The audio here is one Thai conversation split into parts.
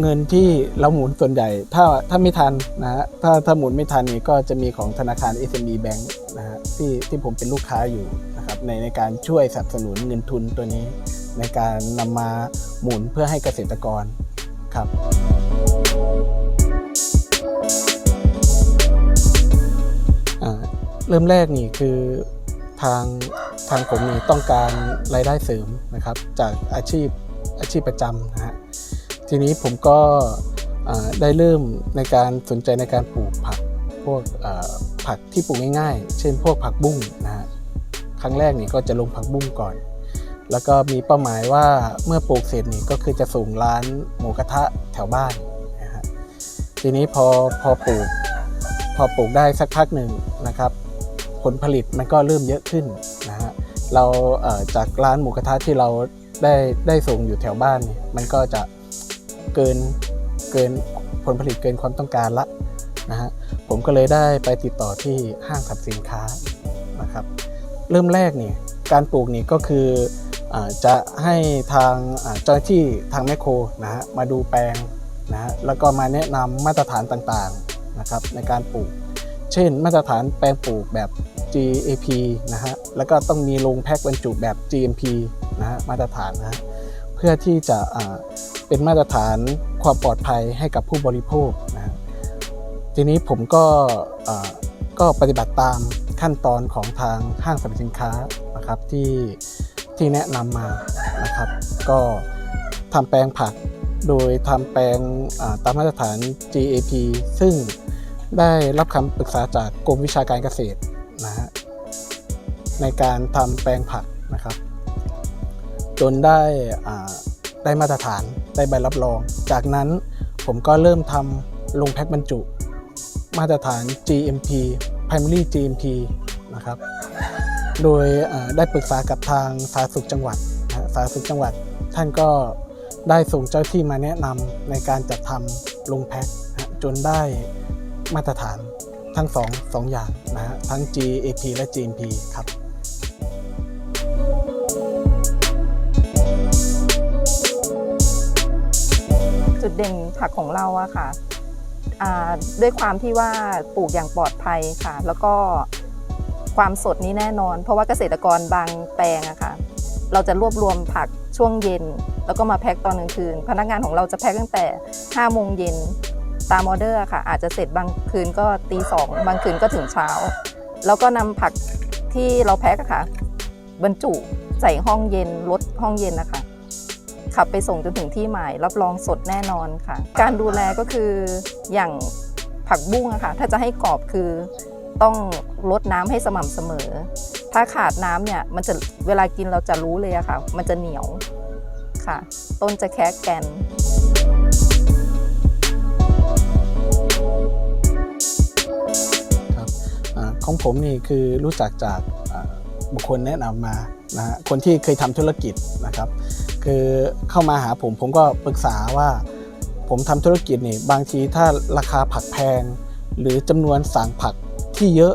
เงินที่เราหมุนส่วนใหญ่ ถ้าถ้าไม่ทันนะฮะถ้าถ้าหมุนไม่ทันนี่ก็จะมีของธนาคาร SME Bank นะฮะที่ที่ผมเป็นลูกค้าอยู่นะครับในในการช่วยสนับสนุนเงินทุนตัวนี้ ในการนำมาหมุนเพื่อให้เกษตรกรครับเริ่มแรกนี่คือทางทางผมนี่ต้องการรายได้เสริมนะครับ จากอาชีพอาชีพประจำนะฮะ ทีนี้ผมก็ได้เริ่มในการสนใจในการปลูกผักพวกผักที่ปลูกง่ายๆ เช่นพวกผักบุ้งนะฮะครั้งแรกนี่ก็จะลงผักบุ้งก่อน แล้วก็มีเป้าหมายว่าเมื่อปลูกเสร็จนี่ก็คือจะส่งร้านหมูกระทะแถวบ้านนะฮะทีนี้พอพอปลูกพอปลูกได้สักพักหนึ่งนะครับ ผลผลิตมันก็เริ่มเยอะขึ้นนะฮะเราจากร้านหมูกระทะที่เราได้ได้ส่งอยู่แถวบ้านเนี่ยมันก็จะ เกินเกินผลผลิตเกินความต้องการละนะฮะผมก็เลยได้ไปติดต่อที่ห้างสรรพสินค้านะครับเริ่มแรกเนี่ยการปลูกนี่ก็คืออจะให้ทางเจ้าหน้าที่ทางแมคโครนะฮะมาดูแปลงนะฮะแล้วก็มาแนะนำมาตรฐานต่างๆนะครับในการปลูก เช่น มาตรฐานแปลงปลูกแบบ GAP นะฮะแล้วก็ต้องมีโรงแพ็คบรรจุแบบ GMP นะฮะมาตรฐานนะฮะ พื่อที่จะเป็นมาตรฐานความปลอดภัยให้กับผู้บริโภคนะทีนี้ผมก็ก็ปฏิบัติตามขั้นตอนของทางห้างสรรพสินค้านะครับที่ที่แนะนำมานะครับ ก็ทำแปลงผักโดยทำแปลงตามมาตรฐาน GAP ซึ่งได้รับคำปรึกษาจากกรมวิชาการเกษตรนะฮะในการทำแปลงผักนะครับ จนได้ได้มาตรฐานได้ใบรับรอง จากนั้นผมก็เริ่มทำลงแพ็คบรรจุ มาตรฐาน GMP Primary GMP นะครับ โดยได้ปรึกษากับทางสาธารณสุขจังหวัดสาธารณสุขจังหวัด ท่านก็ได้ส่งเจ้าที่มาแนะนำในการจัดทำลงแพ็คจนได้มาตรฐานทั้งสองสองอย่างนะฮะทั้ง GAP และ GMP ครับ จุดเด่นผักของเราอะค่ะด้วยความที่ว่าปลูกอย่างปลอดภัยค่ะ แล้วก็ความสดนี้แน่นอน เพราะว่าเกษตรกรบางแปลงอะค่ะ เราจะรวบรวมผักช่วงเย็น แล้วก็มาแพ็คตอนกลางคืน พนักงานของเราจะแพ็คตั้งแต่5โมงเย็นตามออเดอร์อะค่ะ อาจจะเสร็จบางคืนก็ตีสองบางคืนก็ถึงเช้า แล้วก็นำผักที่เราแพ็คอะค่ะ บรรจุใส่ห้องเย็นรถห้องเย็นนะคะ ขับไปส่งจนถึงที่หมาย รับรองสดแน่นอนค่ะ การดูแลก็คืออย่างผักบุ้งอะค่ะ ถ้าจะให้กรอบคือต้องลดน้ำให้สม่ำเสมอ ถ้าขาดน้ำเนี่ยมันจะเวลากินเราจะรู้เลยอะค่ะ มันจะเหนียวค่ะ ต้นจะแคะแกนครับอาของผมนี่คือรู้จักจากอ่าบุคคลแนะนำมานะฮะคนที่เคยทำธุรกิจนะครับ คือเข้ามาหาผมผมก็ปรึกษาว่า ผมทำธุรกิจนี่บางทีถ้าราคาผักแพง หรือจำนวนสั่งผักที่เยอะ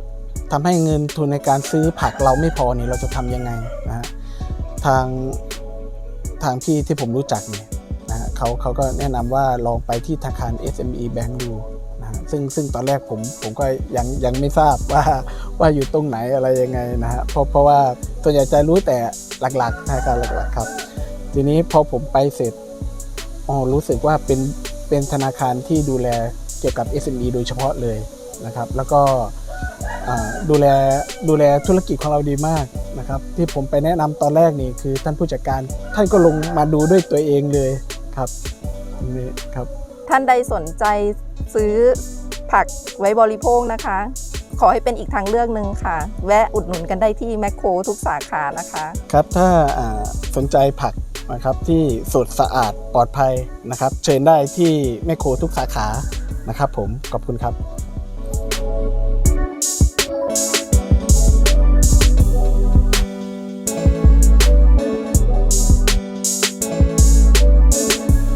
ทำให้เงินทุนในการซื้อผักเราไม่พอนี่เราจะทำยังไงนะฮะทางทางพี่ที่ผมรู้จักเนี่ยนะฮะเขาเขาก็แนะนำว่าลองไปที่ธนาคาร SME Bank ดูนะฮะซึ่งซึ่งตอนแรกผมผมก็ยังยังไม่ทราบว่าว่าอยู่ตรงไหนอะไรยังไงนะฮะเพราะเพราะว่าส่วนใหญ่จะรู้แต่หลักๆธนาคารหลักๆครับ ทีนี้พอผมไปเสร็จอ๋อรู้สึกว่าเป็นเป็นธนาคารที่ดูแลเกี่ยวกับ SME โดยเฉพาะเลยนะครับ แล้วก็อ่าดูแลดูแลธุรกิจของเราดีมากนะครับ ที่ผมไปแนะนำตอนแรกนี่คือท่านผู้จัดการท่านก็ลงมาดูด้วยตัวเองเลยครับนี่ครับ ท่านใดสนใจซื้อผักไว้บริโภคนะคะ ขอให้เป็นอีกทางเลือกหนึ่งค่ะ แวะอุดหนุนกันได้ที่แมคโครทุกสาขานะคะ ครับถ้าอ่าสนใจผัก นะครับที่สุดสะอาดปลอดภัยนะครับ เชิญได้ที่แมคโครทุกสาขานะครับผมขอบคุณครับ